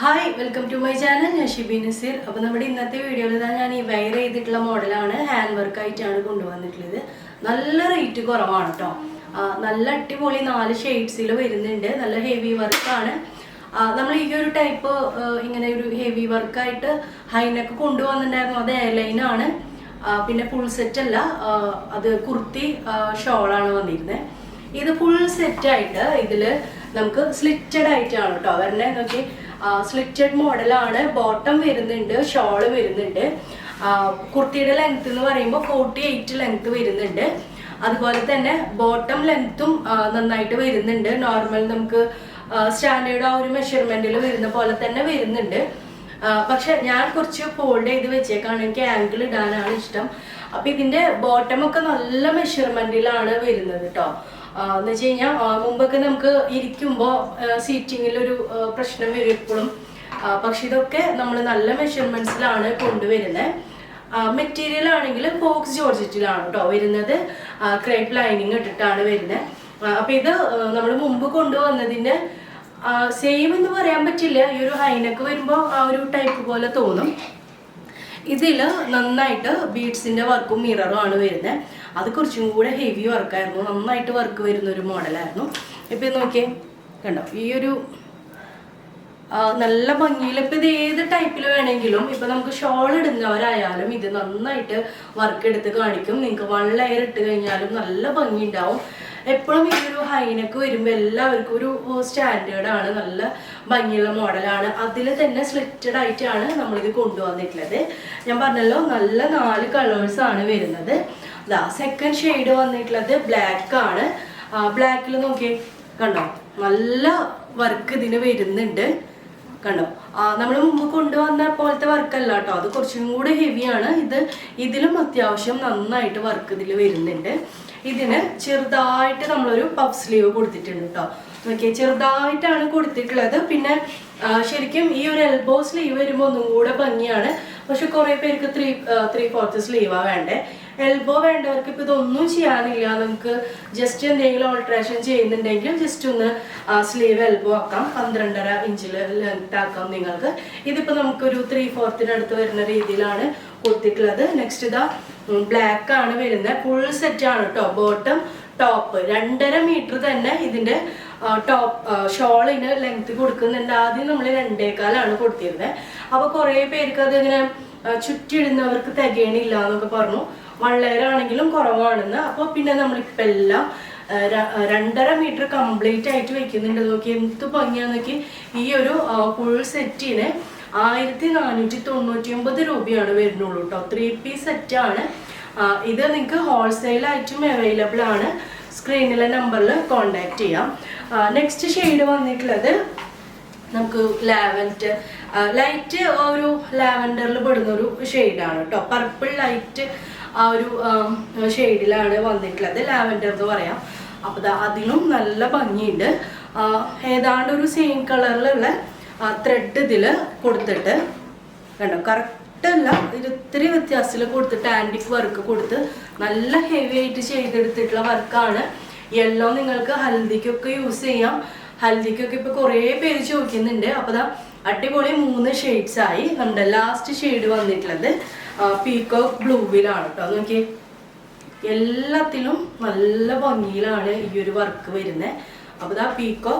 Hi welcome to my channel ഞാൻ ഷിബി നസീർ. അപ്പോൾ നമ്മുടെ ഇന്നത്തെ വീഡിയോയിൽ തന്നെ ഞാൻ ഈ വയർ ചെയ്തിട്ടുള്ള മോഡലാണ് ഹാൻഡ് വർക്ക് ആയിട്ടാണ് കൊണ്ടുവന്നിട്ടുള്ളത്. നല്ല റേറ്റ് കുറവാണ് കേട്ടോ നല്ല അടിപൊളി നാല് ഷെയ്ഡ്സിൽ വരുന്നുണ്ട്. നല്ല ഹെവി വർക്കാണ് നമ്മൾ ഈ ഒരു ടൈപ്പ് ഇങ്ങനെ ഒരു ഹെവി വർക്കായിട്ട് ഹൈനൊക്കെ കൊണ്ടുവന്നിട്ടുണ്ടായിരുന്നു അത് എയർലൈനാണ് പിന്നെ ഫുൾ സെറ്റ് അല്ല. അത് കുർത്തി ഷോളാണ് വന്നിരുന്നത് ഇത് ഫുൾ സെറ്റായിട്ട് ഇതിൽ നമുക്ക് സ്ലിറ്റഡ് ആയിട്ടാണ് കേട്ടോ വരണേ. നോക്കി സ്ലിറ്റഡ് മോഡലാണ്. ബോട്ടം വരുന്നുണ്ട് ഷോൾ വരുന്നുണ്ട്. കുർത്തിയുടെ ലെങ്ത് എന്ന് പറയുമ്പോൾ ഫോർട്ടി എയ്റ്റ് ലെങ്ത് വരുന്നുണ്ട്. അതുപോലെ തന്നെ ബോട്ടം ലെങ്ത്തും നന്നായിട്ട് വരുന്നുണ്ട്. നോർമൽ നമുക്ക് സ്റ്റാൻഡേർഡ് ആ ഒരു മെഷർമെന്റിൽ വരുന്ന പോലെ തന്നെ വരുന്നുണ്ട്. പക്ഷെ ഞാൻ കുറച്ച് ഫോൾഡ് ചെയ്ത് വെച്ചേക്കാണ്. എനിക്ക് ആംഗിൾ ഇടാനാണ് ഇഷ്ടം. അപ്പൊ ഇതിന്റെ ബോട്ടം ഒക്കെ നല്ല മെഷർമെന്റിലാണ് വരുന്നത് കേട്ടോ എന്ന് വെച്ച് കഴിഞ്ഞാൽ മുമ്പൊക്കെ നമുക്ക് ഇരിക്കുമ്പോൾ സീറ്റിങ്ങിൽ ഒരു പ്രശ്നം വരും എപ്പോഴും പക്ഷെ ഇതൊക്കെ നമ്മൾ നല്ല മെഷർമെന്റ്സിലാണ് കൊണ്ടുവരുന്നത് മെറ്റീരിയൽ ആണെങ്കിൽ ഫോക്സ് ജോർജറ്റിലാണ് കേട്ടോ വരുന്നത്. ക്രേപ്പ് ലൈനിങ് ഇട്ടിട്ടാണ് വരുന്നത് അപ്പൊ ഇത് നമ്മൾ മുമ്പ് കൊണ്ടുവന്നതിന്റെ സെയിം എന്ന് പറയാൻ പറ്റില്ല. ഈ ഒരു ഹൈനക്ക് വരുമ്പോൾ ആ ഒരു ടൈപ്പ് പോലെ തോന്നും. ഇതിൽ നന്നായിട്ട് ബീഡ്സിന്റെ വർക്കും മിററും ആണ് വരുന്നത് അത് കുറച്ചും കൂടെ ഹെവി വർക്കായിരുന്നു നന്നായിട്ട് വർക്ക് വരുന്ന ഒരു മോഡലായിരുന്നു ഇപ്പം നോക്കിയേ. കണ്ടോ? ഈ ഒരു നല്ല ഭംഗിയിൽ ഇപ്പൊ ഇത് ഏത് ടൈപ്പിൽ വേണമെങ്കിലും ഇപ്പൊ നമുക്ക് ഷോൾ ഇടുന്നവരായാലും ഇത് നന്നായിട്ട് വർക്ക് എടുത്ത് കാണിക്കും. നിങ്ങൾക്ക് വൺ ലെയർ ഇട്ട് കഴിഞ്ഞാലും നല്ല ഭംഗി ഉണ്ടാവും എപ്പോഴും ഈ ഒരു ഹൈനക്ക് വരുമ്പോൾ എല്ലാവർക്കും ഒരു സ്റ്റാൻഡേർഡ് ആണ്. നല്ല ഭംഗിയുള്ള മോഡലാണ് അതിൽ തന്നെ സ്ലിറ്റഡ് ആയിട്ടാണ് നമ്മളിത് കൊണ്ടുവന്നിട്ടുള്ളത്. ഞാൻ പറഞ്ഞല്ലോ നല്ല നാല് കളേഴ്സ് ആണ് വരുന്നത്. അതാ സെക്കൻഡ് ഷെയ്ഡ് വന്നിട്ടുള്ളത് ബ്ലാക്ക് ആണ്. ബ്ലാക്കിൽ നോക്കിയേ കണ്ടോ? നല്ല വർക്ക് ഇതിന് വരുന്നുണ്ട്. കണ്ടോ? നമ്മൾ മുമ്പ് കൊണ്ടുവന്ന പോലത്തെ വർക്കല്ല കേട്ടോ. അത് കുറച്ചും കൂടെ ഹെവിയാണ് ഇത് ഇതിലും അത്യാവശ്യം നന്നായിട്ട് വർക്ക് ഇതിൽ വരുന്നുണ്ട്. ഇതിന് ചെറുതായിട്ട് നമ്മളൊരു പഫ് സ്ലീവ് കൊടുത്തിട്ടുണ്ട് കേട്ടോ. നോക്കിയാൽ ചെറുതായിട്ടാണ് കൊടുത്തിട്ടുള്ളത്. പിന്നെ ശരിക്കും ഈ ഒരു എൽബോ സ്ലീവ് വരുമ്പോൾ ഒന്നും കൂടെ ഭംഗിയാണ്. പക്ഷെ കുറേ പേർക്ക് ത്രീ ത്രീ ഫോർത്ത് സ്ലീവാ വേണ്ടേ. എൽബോ വേണ്ടവർക്ക് ഇപ്പൊ ഇതൊന്നും ചെയ്യാനില്ല. നമുക്ക് ജസ്റ്റ് എന്തെങ്കിലും ഓൾട്രേഷൻ ചെയ്യുന്നുണ്ടെങ്കിൽ ജസ്റ്റ് ഒന്ന് സ്ലീവ് എൽബോ ആക്കാം. പന്ത്രണ്ടര ഇഞ്ചിൽ ലെങ്ത് ആക്കാം നിങ്ങൾക്ക്. ഇതിപ്പോ നമുക്കൊരു ത്രീ ഫോർത്തിനടുത്ത് വരുന്ന രീതിയിലാണ് കൊടുത്തിട്ടുള്ളത് നെക്സ്റ്റ് ഇതാ ബ്ലാക്ക് ആണ് വരുന്നത്. ഫുൾ സെറ്റ് ആണ് കേട്ടോ ബോട്ടം ടോപ്പ് രണ്ടര മീറ്റർ തന്നെ ഇതിന്റെ ടോപ്പ് ഷോളിന് ലെങ്ത് കൊടുക്കുന്നുണ്ട്. ആദ്യം നമ്മൾ രണ്ടേക്കാലാണ് കൊടുത്തിരുന്നത് അപ്പൊ കുറെ പേർക്ക് അതിങ്ങനെ ആ, ചുറ്റിയിടുന്നവർക്ക് തികയണില്ല എന്നൊക്കെ പറഞ്ഞു. വള്ളേരാണെങ്കിലും കുറവാണെന്ന്. അപ്പോൾ പിന്നെ നമ്മളിപ്പോൾ എല്ലാം രണ്ടര മീറ്റർ കംപ്ലീറ്റ് ആയിട്ട് വെക്കുന്നുണ്ട്. നോക്കി എന്ത് ഭംഗിയാന്ന് നോക്കി. ഈ ഒരു ഫുൾ സെറ്റിന് ആയിരത്തി നാനൂറ്റി തൊണ്ണൂറ്റി ഒമ്പത് രൂപയാണ് വരുന്നുള്ളൂ കേട്ടോ ത്രീ പീസ് ആണ്. ഇത് നിങ്ങൾക്ക് ഹോൾസെയിലായിട്ടും അവൈലബിൾ ആണ്. സ്ക്രീനിലെ നമ്പറിൽ കോണ്ടാക്ട് ചെയ്യാം. നെക്സ്റ്റ് ഷെയ്ഡ് വന്നിട്ടുള്ളത് നമുക്ക് ലാവൻഡർ ലൈറ്റ് ഒരു ലാവൻഡറിൽ പെടുന്ന ഒരു ഷെയ്ഡാണ് കേട്ടോ പർപ്പിൾ ലൈറ്റ് ആ ഒരു ഷെയ്ഡിലാണ് വന്നിട്ടുള്ളത്. ലാവൻഡർ എന്ന് പറയാം. അപ്പോൾ അതിലും നല്ല ഭംഗിയുണ്ട്. ഏതാണ്ട് ഒരു സെയിം കളറിലുള്ള ത്രെഡ് ഇതിൽ കൊടുത്തിട്ട് കണ്ടോ? കറക്റ്റ് അല്ല. ഇത് ഇത്തിരി വ്യത്യാസത്തിൽ കൊടുത്തിട്ട് ആന്റിക് വർക്ക് കൊടുത്ത് നല്ല ഹെവി ആയിട്ട് ചെയ്തെടുത്തിട്ടുള്ള വർക്കാണ് യെല്ലോ നിങ്ങൾക്ക് ഹൽദിക്കൊക്കെ യൂസ് ചെയ്യാം. ഹൽദിക്കൊക്കെ ഇപ്പോൾ കുറേ പേര് ചോദിക്കുന്നുണ്ട്. അപ്പോൾ അതാ അടിപൊളി മൂന്ന് ഷെയ്ഡ്സ് ആയി. നമ്മുടെ ലാസ്റ്റ് ഷെയ്ഡ് വന്നിട്ടുള്ളത്. പീക്കോ ബ്ലൂവിലാണ് കേട്ടോ നോക്കിയേ. എല്ലാത്തിലും നല്ല ഭംഗിയിലാണ് ഈ ഒരു വർക്ക് വരുന്നത് അപ്പോൾ ഇതാ പീക്കോ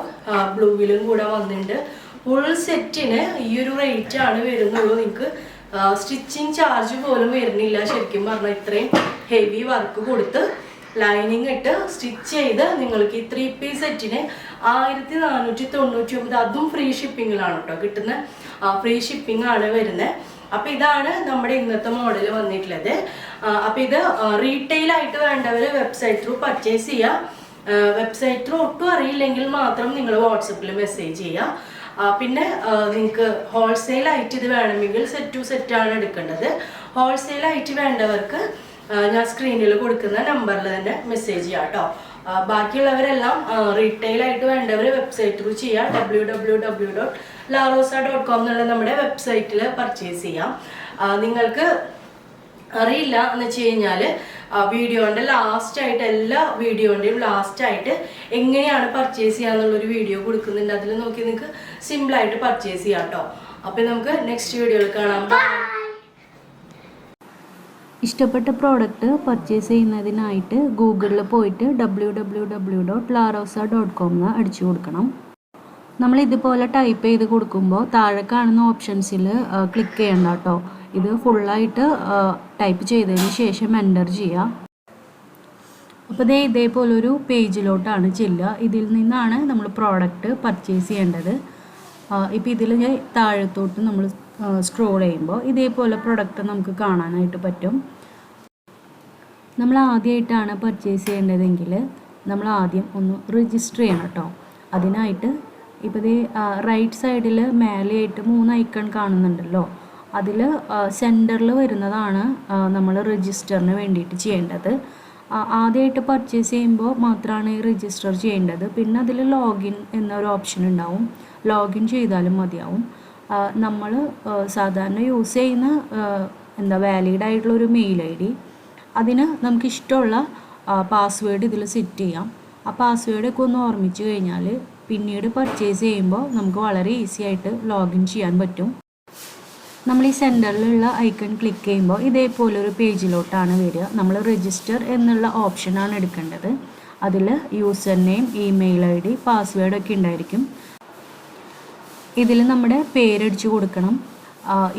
ബ്ലൂവിലും കൂടെ വന്നിട്ടുണ്ട് ഫുൾ സെറ്റിന് ഈ ഒരു റേറ്റ് ആണ് വരുന്നുള്ളൂ നിങ്ങൾക്ക് സ്റ്റിച്ചിങ് ചാർജ് പോലും വരുന്നില്ല. ശരിക്കും പറഞ്ഞാൽ ഇത്രയും ഹെവി വർക്ക് കൊടുത്ത് ലൈനിങ് ഇട്ട് സ്റ്റിച്ച് ചെയ്ത് നിങ്ങൾക്ക് ഈ ത്രീ പീസ് സെറ്റിന് ആയിരത്തി നാനൂറ്റി തൊണ്ണൂറ്റി ഒമ്പത്. അതും ഫ്രീ ഷിപ്പിങ്ങിലാണ് കേട്ടോ കിട്ടുന്ന. ഫ്രീ ഷിപ്പിംഗ് ആണ് വരുന്നത് അപ്പൊ ഇതാണ് നമ്മുടെ ഇന്നത്തെ മോഡൽ വന്നിട്ടുള്ളത്. അപ്പൊ ഇത് റീറ്റെയിൽ ആയിട്ട് വേണ്ടവര് വെബ്സൈറ്റ് ത്രൂ പർച്ചേസ് ചെയ്യുക വെബ്സൈറ്റ് ത്രൂ ഒട്ടും അറിയില്ലെങ്കിൽ മാത്രം നിങ്ങൾ വാട്സപ്പിൽ മെസ്സേജ് ചെയ്യുക പിന്നെ നിങ്ങൾക്ക് ഹോൾസെയിൽ ആയിട്ട് ഇത് വേണമെങ്കിൽ സെറ്റ് ടു സെറ്റ് ആണ് എടുക്കേണ്ടത്. ഹോൾസെയിൽ ആയിട്ട് വേണ്ടവർക്ക് ഞാൻ സ്ക്രീനിൽ കൊടുക്കുന്ന നമ്പറിൽ തന്നെ മെസ്സേജ് ചെയ്യാം കേട്ടോ ബാക്കിയുള്ളവരെല്ലാം റീറ്റെയിൽ ആയിട്ട് വേണ്ടവർ വെബ്സൈറ്റ് ത്രൂ ചെയ്യാം. W W W dot Larosa dot com എന്നുള്ള നമ്മുടെ വെബ്സൈറ്റിൽ പർച്ചേസ് ചെയ്യാം. നിങ്ങൾക്ക് അറിയില്ല എന്ന് വെച്ച് കഴിഞ്ഞാൽ വീഡിയോന്റെ ലാസ്റ്റ് ആയിട്ട് എല്ലാ വീഡിയോന്റെയും ലാസ്റ്റ് ആയിട്ട് എങ്ങനെയാണ് പർച്ചേസ് ചെയ്യാന്നുള്ളൊരു വീഡിയോ കൊടുക്കുന്നുണ്ട്. അതിൽ നോക്കി നിങ്ങൾക്ക് സിമ്പിളായിട്ട് പർച്ചേസ് ചെയ്യാം കേട്ടോ അപ്പം നമുക്ക് നെക്സ്റ്റ് വീഡിയോയിൽ കാണാം. ഇഷ്ടപ്പെട്ട പ്രോഡക്റ്റ് പർച്ചേസ് ചെയ്യുന്നതിനായിട്ട് ഗൂഗിളിൽ പോയിട്ട് W W W dot Larosa dot com എന്ന് അടിച്ചു കൊടുക്കണം. നമ്മൾ ഇതുപോലെ ടൈപ്പ് ചെയ്ത് കൊടുക്കുമ്പോൾ താഴെ കാണുന്ന ഓപ്ഷൻസിൽ ക്ലിക്ക് ചെയ്യണ്ട കേട്ടോ ഇത് ഫുള്ളായിട്ട് ടൈപ്പ് ചെയ്തതിന് ശേഷം എന്റർ ചെയ്യുക അപ്പോൾ ദേ ഇതേപോലൊരു പേജിലോട്ടാണ് ചെല്ലുക. ഇതിൽ നിന്നാണ് നമ്മൾ പ്രോഡക്റ്റ് പർച്ചേസ് ചെയ്യേണ്ടത്. ഇപ്പോൾ ഇതിൽ താഴത്തോട്ട് നമ്മൾ സ്ക്രോൾ ചെയ്യുമ്പോൾ ഇതേപോലെ പ്രൊഡക്റ്റ് നമുക്ക് കാണാനായിട്ട് പറ്റും. നമ്മൾ ആദ്യമായിട്ടാണ് പർച്ചേസ് ചെയ്യേണ്ടതെങ്കിൽ നമ്മൾ ആദ്യം ഒന്ന് രജിസ്റ്റർ ചെയ്യണം കേട്ടോ അതിനായിട്ട് ഇപ്പോൾ ഇത് റൈറ്റ് സൈഡിൽ മേലെയായിട്ട് മൂന്ന് ഐക്കൺ കാണുന്നുണ്ടല്ലോ. അതിൽ സെന്ററിൽ വരുന്നതാണ് നമ്മൾ രജിസ്റ്ററിന് വേണ്ടിയിട്ട് ചെയ്യേണ്ടത്. ആദ്യമായിട്ട് പർച്ചേസ് ചെയ്യുമ്പോൾ മാത്രമാണ് ഈ രജിസ്റ്റർ ചെയ്യേണ്ടത്. പിന്നെ അതിൽ ലോഗിൻ എന്നൊരു ഓപ്ഷൻ ഉണ്ടാവും. ലോഗിൻ ചെയ്താലും മതിയാവും. നമ്മൾ സാധാരണ യൂസ് ചെയ്യുന്ന എന്താ വാലിഡ് ആയിട്ടുള്ള ഒരു മെയിൽ ഐ ഡി. അതിന് നമുക്ക് ഇഷ്ടമുള്ള പാസ്വേഡ് ഇതിൽ സെറ്റ് ചെയ്യാം. ആ പാസ്വേഡൊക്കെ ഒന്ന് ഓർമ്മിച്ച് കഴിഞ്ഞാൽ പിന്നീട് പർച്ചേസ് ചെയ്യുമ്പോൾ നമുക്ക് വളരെ ഈസി ആയിട്ട് ലോഗിൻ ചെയ്യാൻ പറ്റും. നമ്മൾ ഈ സെന്ററിലുള്ള ഐക്കൺ ക്ലിക്ക് ചെയ്യുമ്പോൾ ഇതേപോലെ ഒരു പേജിലോട്ടാണ് വരിക. നമ്മൾ രജിസ്റ്റർ എന്നുള്ള ഓപ്ഷനാണ് എടുക്കേണ്ടത്. അതിൽ user name email I D പാസ്വേഡൊക്കെ ഉണ്ടായിരിക്കും. ഇതിൽ നമ്മുടെ പേരടിച്ച് കൊടുക്കണം.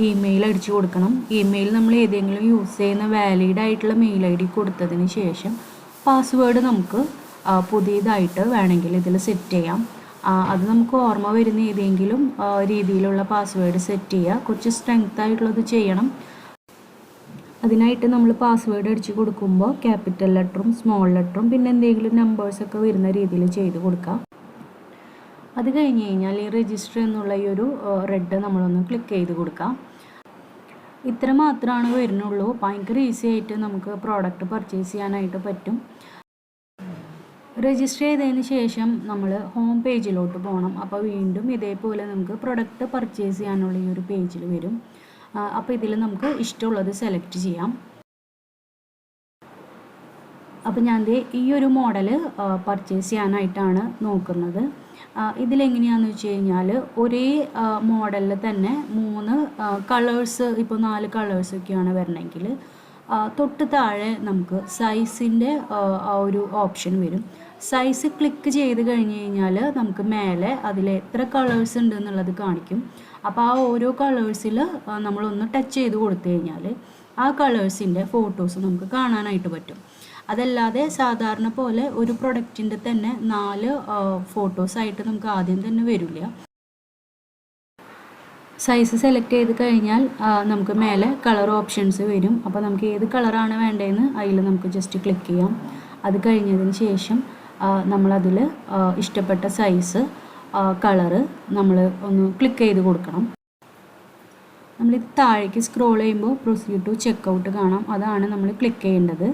ഇമെയിൽ അടിച്ച് കൊടുക്കണം. ഇമെയിൽ നമ്മൾ ഏതെങ്കിലും യൂസ് ചെയ്യുന്ന വാലിഡ് ആയിട്ടുള്ള മെയിൽ ഐ ഡി കൊടുത്തതിന് ശേഷം പാസ്വേഡ് നമുക്ക് പുതിയതായിട്ട് വേണമെങ്കിൽ ഇതിൽ സെറ്റ് ചെയ്യാം. അത് നമുക്ക് ഓർമ്മ വരുന്ന ഏതെങ്കിലും രീതിയിലുള്ള പാസ്വേഡ് സെറ്റ് ചെയ്യുക. കുറച്ച് സ്ട്രെങ്ത് ആയിട്ടുള്ളത് ചെയ്യണം. അതിനായിട്ട് നമ്മൾ പാസ്വേഡ് അടിച്ച് കൊടുക്കുമ്പോൾ ക്യാപിറ്റൽ ലെറ്ററും സ്മോൾ ലെറ്ററും പിന്നെ എന്തെങ്കിലും നമ്പേഴ്സൊക്കെ വരുന്ന രീതിയിൽ ചെയ്ത് കൊടുക്കാം അത് കഴിഞ്ഞ് കഴിഞ്ഞാൽ ഈ രജിസ്റ്റർ എന്നുള്ള ഈ ഒരു റെഡ് നമ്മളൊന്ന് ക്ലിക്ക് ചെയ്ത് കൊടുക്കാം ഇത്ര മാത്രമാണ് വരുന്നുള്ളൂ. ഭയങ്കര ഈസി ആയിട്ട് നമുക്ക് പ്രോഡക്റ്റ് പർച്ചേസ് ചെയ്യാനായിട്ട് പറ്റും. രജിസ്റ്റർ ചെയ്തതിന് ശേഷം നമ്മൾ ഹോം പേജിലോട്ട് പോകണം അപ്പോൾ വീണ്ടും ഇതേപോലെ നമുക്ക് പ്രൊഡക്റ്റ് പർച്ചേസ് ചെയ്യാനുള്ള ഈ ഒരു പേജിൽ വരും. അപ്പോൾ ഇതിൽ നമുക്ക് ഇഷ്ടമുള്ളത് സെലക്ട് ചെയ്യാം. അപ്പോൾ ഞാൻ ഈ ഒരു മോഡൽ പർച്ചേസ് ചെയ്യാനായിട്ടാണ് നോക്കുന്നത്. ഇതിലെങ്ങനെയാണെന്ന് വെച്ച് കഴിഞ്ഞാൽ ഒരേ മോഡലിൽ തന്നെ മൂന്ന് കളേഴ്സ് ഇപ്പോൾ നാല് കളേഴ്സൊക്കെയാണ് വരണമെങ്കിൽ തൊട്ട് താഴെ നമുക്ക് സൈസിന്റെ ആ ഒരു ഓപ്ഷൻ വരും. സൈസ് ക്ലിക്ക് ചെയ്ത് കഴിഞ്ഞ് കഴിഞ്ഞാൽ നമുക്ക് മേലെ അതിൽ എത്ര കളേഴ്സ് ഉണ്ട് എന്നുള്ളത് കാണിക്കും. അപ്പോൾ ആ ഓരോ കളേഴ്സിൽ നമ്മളൊന്ന് ടച്ച് ചെയ്ത് കൊടുത്തു കഴിഞ്ഞാൽ ആ കളേഴ്സിന്റെ ഫോട്ടോസ് നമുക്ക് കാണാനായിട്ട് പറ്റും. അതല്ലാതെ സാധാരണ പോലെ ഒരു പ്രൊഡക്റ്റിന്റെ തന്നെ നാല് ഫോട്ടോസായിട്ട് നമുക്ക് ആദ്യം തന്നെ വരില്ല. സൈസ് സെലക്ട് ചെയ്ത് കഴിഞ്ഞാൽ നമുക്ക് മേലെ കളർ ഓപ്ഷൻസ് വരും. അപ്പോൾ നമുക്ക് ഏത് കളറാണ് വേണ്ടതെന്ന് അതിൽ നമുക്ക് ജസ്റ്റ് ക്ലിക്ക് ചെയ്യാം. അത് കഴിഞ്ഞതിന് ശേഷം നമ്മളതിൽ ഇഷ്ടപ്പെട്ട സൈസ് കളറ് നമ്മൾ ഒന്ന് ക്ലിക്ക് ചെയ്ത് കൊടുക്കണം. നമ്മൾ താഴേക്ക് സ്ക്രോൾ ചെയ്യുമ്പോൾ പ്രൊസീഡ് ടു ചെക്കൗട്ട് കാണാം. അതാണ് നമ്മൾ ക്ലിക്ക് ചെയ്യേണ്ടത്.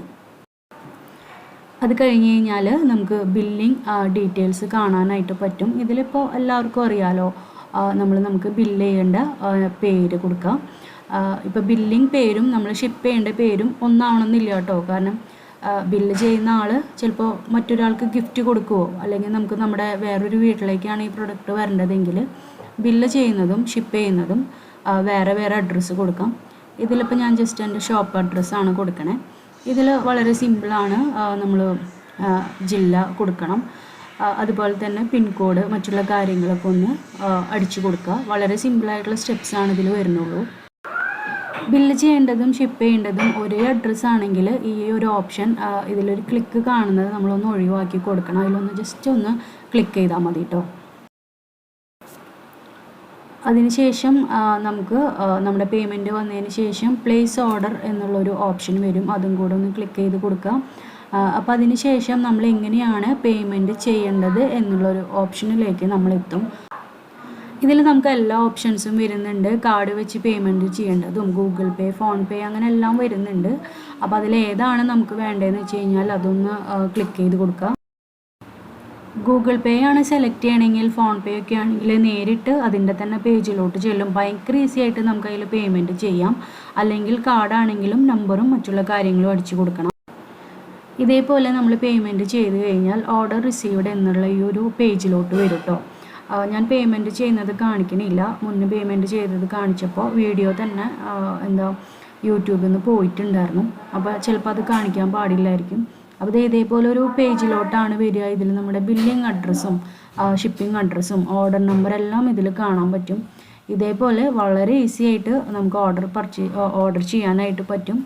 അത് കഴിഞ്ഞ് കഴിഞ്ഞാൽ നമുക്ക് ബില്ലിംഗ് ഡീറ്റെയിൽസ് കാണാനായിട്ട് പറ്റും. ഇതിലിപ്പോൾ എല്ലാവർക്കും അറിയാലോ നമ്മൾ നമുക്ക് ബില്ല് ചെയ്യേണ്ട പേര് കൊടുക്കാം. ഇപ്പോൾ ബില്ലിംഗ് പേരും നമ്മൾ ഷിപ്പ് ചെയ്യേണ്ട പേരും ഒന്നാവണമെന്നില്ല കേട്ടോ. കാരണം ബില്ല് ചെയ്യുന്ന ആൾ ചിലപ്പോൾ മറ്റൊരാൾക്ക് ഗിഫ്റ്റ് കൊടുക്കുവോ? അല്ലെങ്കിൽ നമുക്ക് നമ്മുടെ വേറൊരു വീട്ടിലേക്കാണ് ഈ പ്രൊഡക്റ്റ് വരേണ്ടതെങ്കിൽ ബില്ല് ചെയ്യുന്നതും ഷിപ്പ് ചെയ്യുന്നതും വേറെ വേറെ അഡ്രസ്സ് കൊടുക്കാം. ഇതിലിപ്പോൾ ഞാൻ ജസ്റ്റ് എന്റെ ഷോപ്പ് അഡ്രസ്സാണ് കൊടുക്കണേ. ഇതിൽ വളരെ സിമ്പിളാണ് നമ്മൾ ജില്ല കൊടുക്കണം. അതുപോലെ തന്നെ പിൻകോഡ് മറ്റുള്ള കാര്യങ്ങളൊക്കെ ഒന്ന് അടിച്ചു കൊടുക്കുക. വളരെ സിമ്പിളായിട്ടുള്ള സ്റ്റെപ്സാണ് ഇതിൽ വരുന്നുള്ളൂ. ബില്ല് ചെയ്യേണ്ടതും ഷിപ്പ് ചെയ്യേണ്ടതും ഒരേ അഡ്രസ്സ് ആണെങ്കിൽ ഈ ഒരു ഓപ്ഷൻ ഇതിലൊരു ക്ലിക്ക് കാണുന്നത് നമ്മളൊന്ന് ഒഴിവാക്കി കൊടുക്കണം. അതിലൊന്ന് ജസ്റ്റ് ഒന്ന് ക്ലിക്ക് ചെയ്താൽ മതി കേട്ടോ അതിനുശേഷം നമുക്ക് നമ്മുടെ പേയ്മെന്റ് വന്നതിന് ശേഷം പ്ലേസ് ഓർഡർ എന്നുള്ളൊരു ഓപ്ഷൻ വരും. അതും കൂടെ ഒന്ന് ക്ലിക്ക് ചെയ്ത് കൊടുക്കുക അപ്പോൾ അതിന് ശേഷം നമ്മൾ എങ്ങനെയാണ് പേയ്മെന്റ് ചെയ്യേണ്ടത് എന്നുള്ളൊരു ഓപ്ഷനിലേക്ക് നമ്മളെത്തും ഇതിൽ നമുക്ക് എല്ലാ ഓപ്ഷൻസും വരുന്നുണ്ട്. കാർഡ് വെച്ച് പേയ്മെന്റ് ചെയ്യേണ്ടതും ഗൂഗിൾ പേ ഫോൺ പേ അങ്ങനെ എല്ലാം വരുന്നുണ്ട്. അപ്പോൾ അതിൽ ഏതാണ് നമുക്ക് വേണ്ടതെന്ന് വെച്ച് കഴിഞ്ഞാൽ അതൊന്ന് ക്ലിക്ക് ചെയ്ത് കൊടുക്കുക ഗൂഗിൾ പേ ആണ് സെലക്ട് ചെയ്യണമെങ്കിൽ ഫോൺ പേ ഒക്കെ ആണെങ്കിൽ നേരിട്ട് അതിന്റെ തന്നെ പേജിലോട്ട് ചെല്ലും. ഭയങ്കര ഈസി ആയിട്ട് നമുക്ക് അതിൽ പേയ്മെന്റ് ചെയ്യാം. അല്ലെങ്കിൽ കാർഡാണെങ്കിലും നമ്പറും മറ്റുള്ള കാര്യങ്ങളും അടിച്ചു കൊടുക്കണം. ഇതേപോലെ നമ്മൾ പേയ്മെന്റ് ചെയ്ത് കഴിഞ്ഞാൽ ഓർഡർ റിസീവ്ഡ് എന്നുള്ള ഈ ഒരു പേജിലോട്ട് വരും കേട്ടോ ഞാൻ പേയ്മെന്റ് ചെയ്യുന്നത് കാണിക്കണില്ല. മുന്നേ പേയ്മെന്റ് ചെയ്തത് കാണിച്ചപ്പോൾ വീഡിയോ തന്നെ എന്താ യൂട്യൂബിൽ നിന്ന് പോയിട്ടുണ്ടായിരുന്നു. അപ്പോൾ ചിലപ്പോൾ അത് കാണിക്കാൻ പാടില്ലായിരിക്കും. അപ്പോൾ ഇത് ഇതേപോലെ ഒരു പേജിലോട്ടാണ് വരിക. ഇതിൽ നമ്മുടെ ബില്ലിംഗ് അഡ്രസ്സും ഷിപ്പിംഗ് അഡ്രസ്സും ഓർഡർ നമ്പർ എല്ലാം ഇതിൽ കാണാൻ പറ്റും. ഇതേപോലെ വളരെ ഈസി ആയിട്ട് നമുക്ക് ഓർഡർ പർച്ചേ ഓർഡർ ചെയ്യാനായിട്ട് പറ്റും.